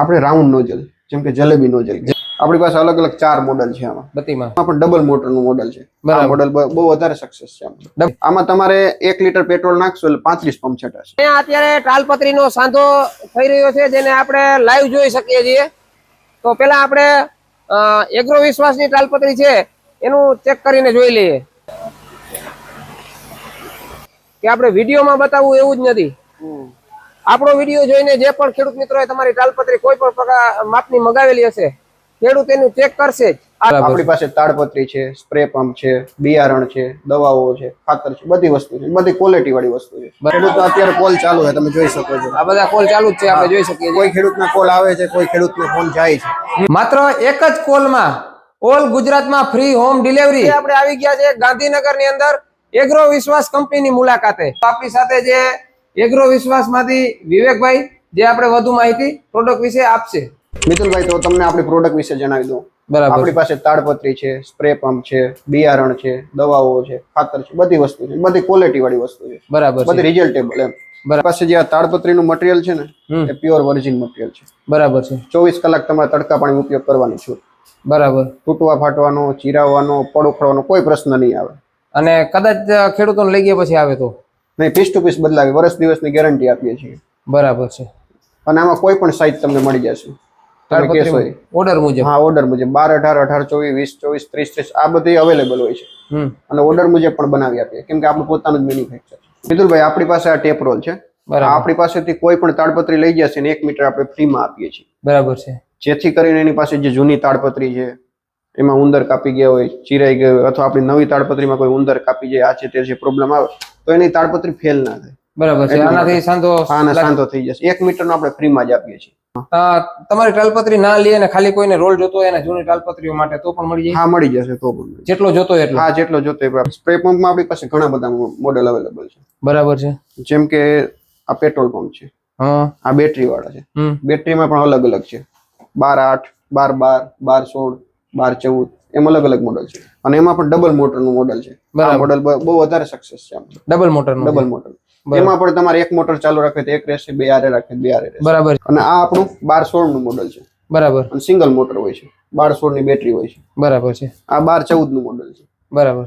આપણે round nozzle જેમ કે જલેબી નોઝલ આપણી પાસે અલગ અલગ ચાર મોડલ છે આમાં. બતીમાં પણ ડબલ મોટરનું મોડલ છે. આ મોડલ બહુ વધારે સક્સેસ છે આમાં. તમારે એક લીટર પેટ્રોલ નાખશો એટલે પાંત્રીસ પંપ છટાશે. અત્યારે તાલપત્રીનો સાંધો થઈ રહ્યો છે જેને આપણે લાઈવ જોઈ શકીએ છીએ. તો પેલા આપણે એગ્રો વિશ્વાસની તાલપત્રી છે એનું ચેક કરીને જોઈ લઈએ. કે આપણે વિડીયોમાં બતાવવું એવું જ નથી. આપણો વીડિયો જોઈને જે પણ ખેડૂત મિત્રોએ તમારી તાલપત્રી કોઈ પણ માપની મગાવેલી હશે ખેડૂત એનું ચેક કરશે આપણી પાસે તાડપત્રી છે સ્પ્રે પંપ છે બિયારણ છે દવાઓ છે ખાતર છે બધી વસ્તુ છે બધી ક્વોલિટી વાળી વસ્તુ છે. ખેડૂત અત્યારે કોલ ચાલુ છે તમે જોઈ શકો છો. આ બધા કોલ ચાલુ જ છે આપણે જોઈ શકીએ કોઈ ખેડૂતના કોલ આવે છે કોઈ ખેડૂતનો ફોન જાય છે. માત્ર એક જ કોલમાં ઓલ ગુજરાતમાં ફ્રી હોમ ડિલિવરી આપણે આવી ગયા છે ગાંધીનગરની અંદર એગ્રો વિશ્વાસ કંપનીની મુલાકાતે. તો આપણી સાથે જે એગ્રો વિશ્વાસમાંથી વિવેકભાઈ જે આપણે વધુ માહિતી પ્રોડક્ટ વિશે આપશે. મિતુલભાઈ તો તમને આપણી પ્રોડક્ટ વિશે જણાવી દઉં. બરાબર. આપણી પાસે તાડપત્રી છે સ્પ્રે પંપ છે બિયારણ છે દવાઓ છે ખાતર છે બધી વસ્તુ છે. બધી ક્વોલિટી વાળી વસ્તુ છે. બરાબર બધી રિઝલ્ટેબલ એમ. પાસે જે આ તાડપત્રીનું મટીરિયલ છે ને એ પ્યોર વર્જિન મટીરિયલ છે. બરાબર છે. ચોવીસ કલાક તમારે તડકા પાણી ઉપયોગ કરવાની છું. બરાબર. તૂટવા ફાટવાનો ચીરાવવાનો પડ ઉખડવાનો કોઈ પ્રશ્ન નહીં આવે. અને કદાચ ખેડૂતોને લઈ ગયા પછી આવે તો? નહીં પીસ ટુ પીસ બદલાવી વર્ષ દિવસની ગેરંટી આપીએ છીએ. બરાબર છે. અને આમાં કોઈ પણ સાઇઝ તમને મળી જશે. ઓર્ડર મુજબ? હા ઓર્ડર મુજબ. બાર અઢાર અઢાર ચોવીસ વીસ ચોવીસ ત્રીસ ત્રીસ આ બધી અવેલેબલ હોય છે. હમ. અને ઓર્ડર મુજબ પણ બનાવી આપીએ કેમ કે આપણું પોતાનું જ મેન્યુફેક્ચર છે. મિતુલભાઈ આપણી પાસે આ ટેપ રોલ છે. આપણી પાસેથી કોઈ પણ તાડપત્રી લઈ જશે ને એક મીટર આપણે ફ્રીમાં આપીએ છીએ. બરાબર છે. જેથી કરીને એની પાસે જે જૂની તાડપત્રી છે એમાં ઉંદર કાપી ગયા હોય ચીરાઈ ગયો હોય અથવા આપણી નવી તાડપત્રીમાં કોઈ ઉંદર કાપી જાય આ છે તે છે પ્રોબ્લેમ આવે. તો એની તાડપત્રી ફેલ ના થાય. બરાબર છે. આનાથી સાંધો સાંધો થઈ જશે. એક મીટરનો આપણે ફ્રીમાં જ આપીએ છીએ. તમારી તાલપત્રી ના લઈએ ખાલી કોઈને રોલ જોતો હોય ને જૂની ટાલપત્રીઓ માટે તો પણ મળી જાય? હા મળી જશે તો પણ જેટલો જોતો હોય એટલો. હા જેટલો જોતો સ્પ્રે પંપમાં આપણી પાસે ઘણા બધા મોડેલ અવેલેબલ છે. બરાબર છે. જેમ કે આ પેટ્રોલ પંપ છે. આ બેટરી વાળા છે બેટરીમાં પણ અલગ અલગ છે. બાર આઠ બાર બાર બાર સોળ બાર ચૌદ. એમ અલગ અલગ મોડલ છે. અને એમાં પણ ડબલ મોટરનું મોડલ છે. આ. મોડલ બહુ વધારે સક્સેસ છે ડબલ મોટર ડબલ મોટર એમાં પણ તમારે એક મોટર ચાલુ રાખે તો એક રહેશે બે આરે રાખે બે આરે બરાબર. અને આ આપણું બાર સોળનું મોડલ છે. બરાબર. અને સિંગલ મોટર હોય છે. બાર સોળની બેટરી હોય છે. બરાબર છે. આ બાર ચૌદનું મોડલ છે. બરાબર.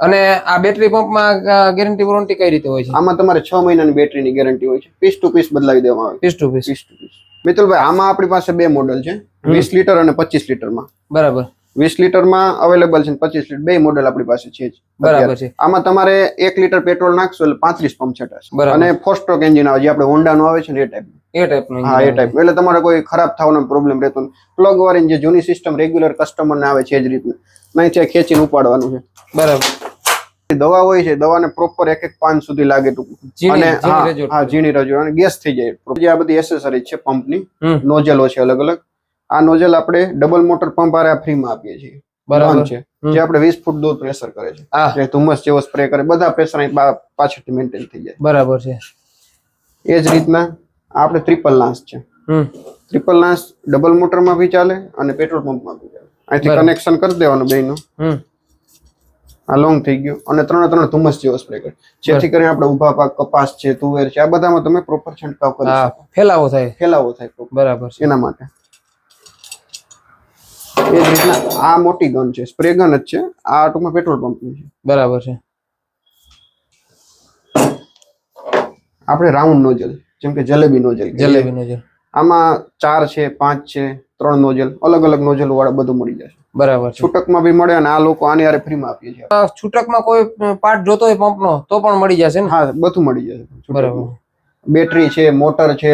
અને આ બેટરી પંપમાં ગેરંટી વોરંટી કઈ રીતે હોય છે? આમાં તમારે છ મહિનાની બેટરીની ગેરંટી હોય છે. પીસ ટુ પીસ બદલાવી દેવામાં આવે. Piece to piece piece to piece મિત્રભાઈ આમાં આપણી પાસે બે મોડલ છે. વીસ લીટર અને પચીસ લીટરમાં. બરાબર. વીસ લીટરમાં અવેલેબલ છે પચીસ લીટર. બે મોડેલ આપણી પાસે છે જ. બરાબર છે. આમાં તમારે એક લીટર પેટ્રોલ નાખશો એટલે પાંત્રીસ પંપ છટાશે. અને ફોર સ્ટ્રોક એન્જિન આવે જે આપણે હોન્ડા નું આવે છે ને એ ટાઈપ એ હા એ ટાઈપ એટલે તમારે કોઈ ખરાબ થવાનો પ્રોબ્લેમ રહેતો પ્લગ વાળી જે જૂની સિસ્ટમ રેગ્યુલર કસ્ટમર ને આવે છે એ જ રીતનું. નહીં છે ખેંચીને ઉપાડવાનું છે. બરાબર. દવા હોય છે દવાને પ્રોપર એક એક પાન સુધી લાગે ટૂંકું. અને હા, ઝીણી રજૂ અને ગેસ થઈ જાય. જે આ બધી એસેસરીઝ છે પંપની નોઝલો છે અલગ અલગ. આ નોઝલ આપણે ડબલ મોટર પંપ આરે ફ્રીમાં આપીએ છીએ. બરાબર. છે. જે આપણે વીસ ફૂટ દૂર પ્રેશર કરે છે. જે ધુમ્મસ જેવો સ્પ્રે કરે બધા પ્રેશર પાછળથી મેન્ટેન થઈ જાય. બરાબર છે. એ જ રીતના આપણે ટ્રિપલ લાન્સ છે. ટ્રિપલ લાન્સ ડબલ મોટરમાં બી ચાલે અને પેટ્રોલ પંપમાં બી ચાલે. અહીંથી કનેક્શન કરી દેવાનું બેનું આ લોંગ થઈ ગયું અને ત્રણે ત્રણ ધુમ્મસ જેવો સ્પ્રે કરે. જેથી કરીને આપણે ઊભા પાક કપાસ છે તુવેર છે આ બધામાં તમે પ્રોપર છંટકાવ કરી શકો. ફેલાવો થાય. ફેલાવો થાય બરાબર છે. એના માટે. એ જ રીતના આ મોટી ગન છે સ્પ્રે ગન જ છે. આ ટૂંકમાં પેટ્રોલ પંપની છે. બરાબર છે. આપણે રાઉન્ડ નોઝલ જેમ કે જલેબી નોઝલ જલેબી નોઝલ. આમાં ચાર છે પાંચ છે ત્રણ નોઝલ અલગ અલગ નોઝલ વાળા બધું મળી જશે બરાબર છૂટકમાં બી મળે અને આ લોકો આની હારે ફ્રીમાં આપીએ છીએ. છૂટકમાં કોઈ પાર્ટ જોતો હોય પંપનો તો પણ મળી જશે ને? હા બધું મળી જશે. બરાબર. બેટરી છે મોટર છે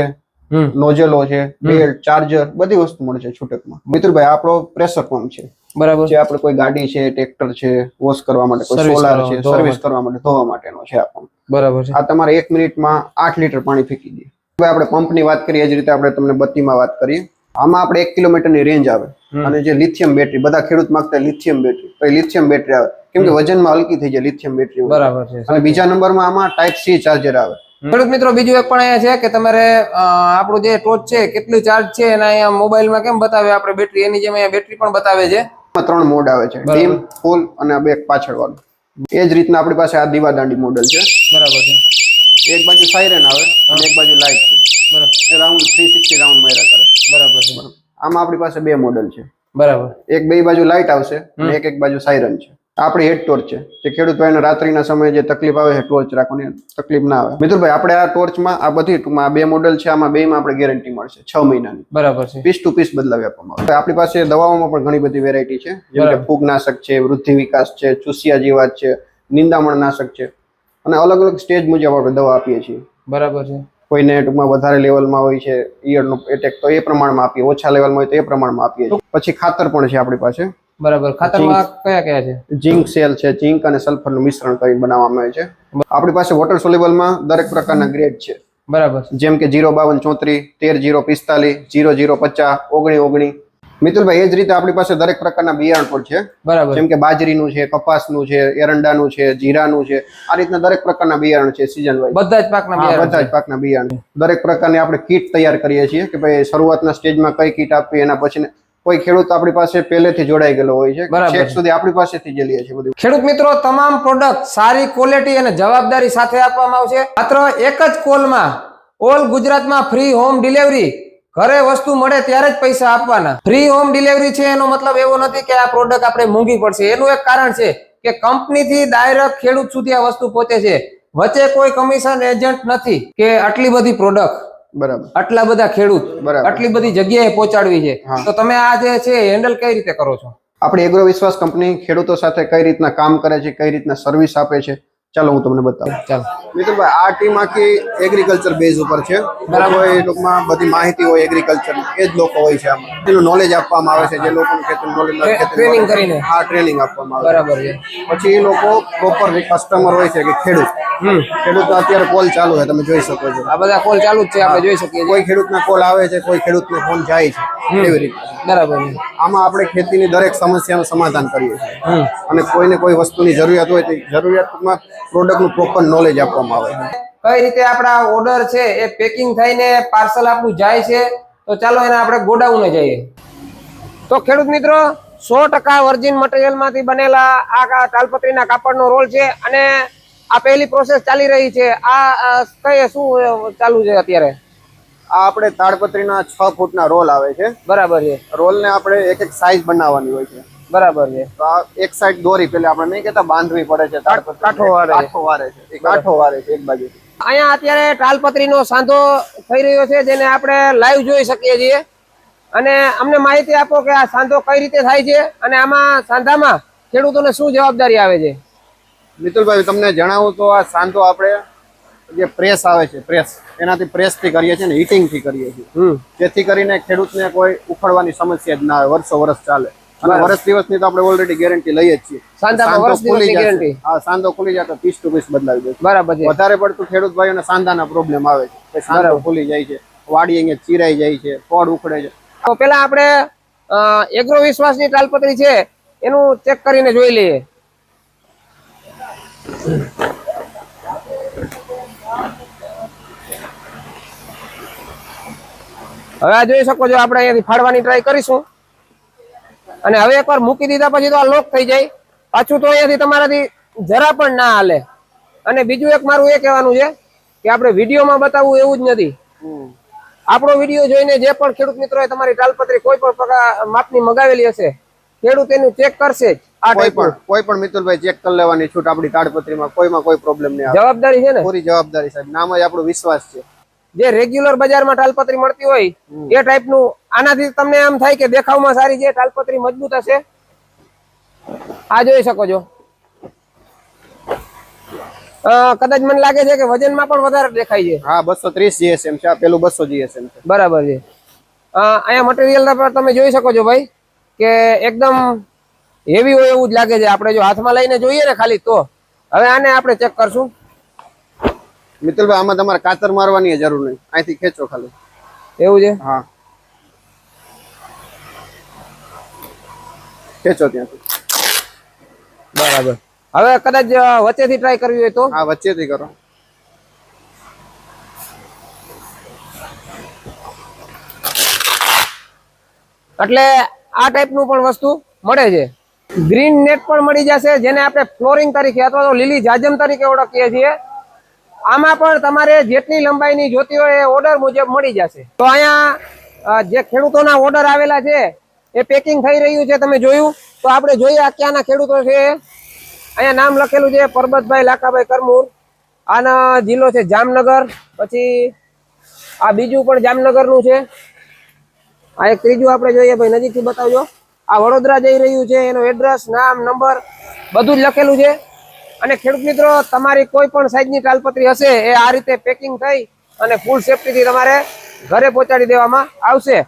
નોઝલો છે બેલ્ટ ચાર્જર બધી વસ્તુ મળે છે છૂટકમાં. મિત્રભાઈ આપણો પ્રેશર પંપ છે. બરાબર. જે આપણે કોઈ ગાડી છે ટ્રેક્ટર છે વોશ કરવા માટે કોઈ સોલાર છે સર્વિસ કરવા માટે ધોવા માટેનો છે આ પંપ. બરાબર છે. આ તમારે એક મિનિટમાં આઠ લીટર પાણી ફેંકી દે. હવે આપણે પંપની વાત કરીએ એ જ રીતે આપણે તમને બત્તીમાં વાત કરીએ. આમાં આપણે એક કિલોમીટરની રેન્જ આવે. અને જે લિથિયમ બેટરી બધા ખેડૂત માંગતા લિથિયમ બેટરી. તો લિથિયમ બેટરી આવે. કેમ કે વજનમાં હલકી થઈ જાય લિથિયમ બેટરી બરાબર છે. અને બીજા નંબરમાં આમાં ટાઈપ સી ચાર્જર આવે. ખેડૂત મિત્રો બીજું એક પણ અહીંયા છે કે તમારે આપણું જે ટોચ છે કેટલું ચાર્જ છે એના અહીંયા મોબાઈલમાં કેમ બતાવે? આપણે બેટરી એની જેમ અહીંયા બેટરી પણ બતાવે છે. ત્રણ મોડ આવે છે. ડીમ ફૂલ અને આ બે પાછળ વાળું એ જ રીતના આપણી પાસે આ દીવાદાંડી મોડલ છે. બરાબર છે. એક બાજુ સાયરન આવે અને એક બાજુ લાઇટ છે. બરાબર. એ રાઉન્ડ થ્રી સિક્સટી રાઉન્ડ માર્યા કરે. બરાબર છે. આમાં આપણી પાસે બે મોડલ છે. બરાબર. એક બે બાજુ લાઇટ આવશે અને એક એક બાજુ સાયરન છે. આપણી હેડ ટોર્ચ છે. જે ખેડૂત ભાઈને રાત્રિના સમયે જે તકલીફ આવે છે ટોર્ચ રાખવાની તકલીફ ના આવે. મિત્રભાઈ આપણે આ ટોર્ચમાં આ બધી ટૂંકમાં આ બે મોડેલ છે આમાં બેમાં આપણે ગેરંટી મળશે છ મહિનાની. બરાબર છે. પીસ ટુ પીસ બદલાવી આપવામાં આવે. આપણી પાસે દવાઓમાં પણ ઘણી બધી વેરાયટી છે. જેમ કે ફૂગનાશક છે વૃદ્ધિ વિકાસ છે ચૂસિયા જીવાત છે નિંદામણ નાશક છે. અને અલગ અલગ સ્ટેજ મુજબ આપણે દવા આપીએ છીએ. બરાબર છે. કોઈને ટૂંકમાં વધારે લેવલમાં હોય છે ઈયળનો એટેક તો એ પ્રમાણમાં આપીએ. ઓછા લેવલમાં હોય તો એ પ્રમાણમાં આપીએ છીએ. પછી ખાતર પણ છે આપણી પાસે. બરાબર. ખાતરમાં કયા કયા છે? ઝીંક સેલ છે ઝીંક અને સલ્ફરનું મિશ્રણ કરી બનાવવામાં આવે છે. આપણી પાસે વોટર સોલ્યુબલમાં દરેક પ્રકારના ગ્રેડ છે. બરાબર. જેમ કે જીરો બાવન ચોત્રીસ તેર જીરો પિસ્તાલીસ જીરો જીરો પચાસ ઓગણી ઓગણી. મિતુલભાઈ એ જ રીતે આપણી પાસે દરેક પ્રકારના બિયારણ પણ છે. બરાબર. જેમ કે બાજરીનું છે કપાસનું છે એરંડાનું છે જીરાનું છે. આ રીતના દરેક પ્રકારના બિયારણ છે સિઝન વાઇઝ બધા જ પાકના બધા જ પાકના બિયારણ. દરેક પ્રકારની આપણે કીટ તૈયાર કરીએ છીએ કે ભાઈ શરૂઆતના સ્ટેજમાં કઈ કીટ આપવી એના પછી કોઈ ખેડૂત આપણી પાસે પહેલેથી જોડાઈ ગયેલો હોય છે બરાબર. સુધી આપણી પાસેથી જ લઈએ છીએ બધું. ખેડૂત મિત્રો તમામ પ્રોડક્ટ સારી ક્વોલિટી અને જવાબદારી સાથે આપવામાં આવશે. માત્ર એક જ કોલમાં ઓલ ગુજરાતમાં ફ્રી હોમ ડિલિવરી ઘરે વસ્તુ મળે ત્યારે જ પૈસા આપવાના. ફ્રી હોમ ડિલિવરી છે એનો મતલબ એવો નથી કે આ પ્રોડક્ટ આપણે મોંઘી પડશે. એનું એક કારણ છે કે કંપનીથી ડાયરેક્ટ ખેડૂત સુધી આ વસ્તુ પહોંચે છે. વચ્ચે કોઈ કમિશન એજન્ટ નથી કે આટલી બધી પ્રોડક્ટ બરાબર. આટલા બધા ખેડૂત બરાબર. આટલી બધી જગ્યાએ પહોંચાડવી છે. તો તમે આ જે છે હેન્ડલ કઈ રીતે કરો છો? આપણી એગ્રો વિશ્વાસ કંપની ખેડૂતો સાથે કઈ રીતના કામ કરે છે કઈ રીતના સર્વિસ આપે છે? ચાલો હું તમને બતાવું. ચાલો. મિત્રભાઈ આ ટીમ આખી એગ્રીકલ્ચર બેઝ ઉપર છે. બરાબર. એ ટૂંકમાં બધી માહિતી હોય એગ્રીકલ્ચર એ જ લોકો હોય છે આમાં. એનું નોલેજ આપવામાં આવે છે જે લોકો નોલેજ ટ્રેનિંગ કરીને. હા ટ્રેનિંગ આપવામાં આવે બરાબર છે. પછી એ લોકો પ્રોપર કસ્ટમર હોય છે કે ખેડૂત. ખેડૂત અત્યારે કોલ ચાલુ છે તમે જોઈ શકો છો. આ બધા કોલ ચાલુ જ છે આપણે જોઈ શકીએ કોઈ ખેડૂતના કોલ આવે છે કોઈ ખેડૂતને ફોન જાય છે એવી રીતે. બરાબર. આમાં આપણે ખેતીની દરેક સમસ્યાનું સમાધાન કરીએ છીએ. અને કોઈને કોઈ વસ્તુની જરૂરિયાત હોય તો જરૂરિયાતમાં પ્રોડક્ટનું પ્રોપર નોલેજ આપવામાં આવે. કઈ રીતે આપણા ઓર્ડર છે એ પેકિંગ થઈને પાર્સલ આપણું જાય છે તો ચાલો એને આપણે ગોડાઉને જઈએ. તો ખેડૂત મિત્રો સો ટકા વર્જિન મટીરિયલમાંથી બનેલા આ તાલપત્રીના કાપડનો રોલ છે અને આ પહેલી પ્રોસેસ ચાલી રહી છે. આ કઈ શું ચાલુ છે અત્યારે? આ આપણે તાડપત્રીના છ ફૂટના રોલ આવે છે. બરાબર છે. રોલને આપણે એક એક સાઈઝ બનાવવાની હોય છે. બરાબર છે. તો આ એક સાઈડ દોરી પેલા આપણે નહીં કહેતા બાંધવી પડે છે. કાંઠો વારે. કાંઠો વારે છે. એક કાંઠો વારે છે એક બાજુ. અહીંયા અત્યારે તાલપત્રીનો સાંધો થઈ રહ્યો છે જેને આપણે લાઈવ જોઈ શકીએ છીએ. અને અમને માહિતી આપો કે આ સાંધો કઈ રીતે થાય છે અને આમાં સાંધામાં ખેડૂતોને શું જવાબદારી આવે છે? મિતુલભાઈ તમને જણાવું તો આ સાંધો આપણે જે પ્રેસ આવે છે પ્રેસ એનાથી પ્રેસથી કરીએ છીએ ને હીટિંગથી કરીએ છીએ. જેથી કરીને ખેડૂતને કોઈ ઉખડવાની સમસ્યા જ ના આવે વર્ષો વર્ષ ચાલે. અને વર્ષ દિવસની તો આપણે ઓલરેડી ગેરંટી લઈએ જ છીએ. સાંધો ખુલી જાય તો પીસ ટુ પીસ બદલાવી દે બરાબર છે. વધારે પડતું ખેડૂત ભાઈઓને સાંધાના પ્રોબ્લેમ આવે છે. સાંધો ખુલી જાય છે વાડી અહીંયા ચીરાઈ જાય છે પડ ઉખડે છે. તો પેલા આપણે એગ્રો વિશ્વાસની તાલપત્રી છે એનું ચેક કરીને જોઈ લઈએ. હવે આ જોઈ શકો છો, આપણે અહીંયાથી ફાડવાની ટ્રાય કરીશું. અને હવે એકવાર મૂકી દીધા પછી તો આ લોક થઈ જાય. પાછું તો અહીંયાથી તમારાથી જરા પણ ના હાલે. અને બીજું એક મારું એ કહેવાનું છે કે આપણે વિડીયોમાં બતાવવું એવું જ નથી. આપણો વીડિયો જોઈને જે પણ ખેડૂત મિત્રોએ તમારી ટાલપત્રી કોઈ પણ માપની મગાવેલી હશે, ખેડૂત એનું ચેક કરશે જ. આ કોઈ પણ કોઈ પણ મિતુલભાઈ ચેક કરી લેવાની છૂટ આપણી તાડપત્રીમાં કોઈમાં કોઈ પ્રોબ્લેમ નહીં આવે. જવાબદારી છે ને? પૂરી જવાબદારી સાહેબ. નામ જ આપણો વિશ્વાસ છે. જે રેગ્યુલર બજારમાં તાલપત્રી મળતી હોય એ ટાઈપનું આનાથી તમને આમ થાય કે દેખાવમાં સારી છે તાલપત્રી મજબૂત હશે? આ જોઈ શકો છો. કદાચ મને લાગે છે કે વજનમાં પણ વધારે દેખાય છે. હા બસો ત્રીસ જીએસએમ છે. પેલું બસો જીએસએમ છે. બરાબર છે. અહીંયા મટીરિયલ તમે જોઈ શકો છો ભાઈ કે એકદમ હેવી હોય એવું જ લાગે છે. આપણે જો હાથમાં લઈને જોઈએ ને ખાલી તો. હવે આને આપણે ચેક કરશું. મિત્રભાઈ આમાં તમારે કાતર મારવાની જરૂર નહીં. અહીંથી ખેંચો ખાલી. એવું છે? હા. ખેંચો ત્યાંથી. બરાબર. હવે કદાચ વચ્ચેથી ટ્રાય કરવી હોય તો? હા વચ્ચેથી કરો. એટલે આ ટાઈપનું પણ વસ્તુ મળે છે. ગ્રીન નેટ પણ મળી જશે, જેને આપણે ફ્લોરિંગ તરીકે અથવા તો લીલી જાજમ તરીકે ઓળખીએ છીએ. આમાં પણ તમારે જેટલી લંબાઈની જોતી હોય એ ઓર્ડર મુજબ મળી જશે. તો અહીંયા જે ખેડૂતોના ઓર્ડર આવેલા છે, એ પેકિંગ થઈ રહ્યું છે, તમે જોયું? તો આપણે જોઈએ આ ક્યાંના ખેડૂતો છે. અહીંયા નામ લખેલું છે, પરબતભાઈ લાખાભાઈ કરમૂર. આનો જિલ્લો છે જામનગર. પછી આ બીજું પણ જામનગરનું છે. આ એક ત્રીજું આપણે જોઈએ, ભાઈ નજીકથી બતાવજો. આ વડોદરા જઈ રહ્યું છે, એનો એડ્રેસ નામ નંબર બધું જ લખેલું છે. અને ખેડૂત મિત્રો, તમારી કોઈ પણ સાઈઝની તાલપત્રી હશે, એ આ રીતે પેકિંગ થઈ અને ફૂલ સેફટીથી તમારે ઘરે પહોંચાડી દેવામાં આવશે.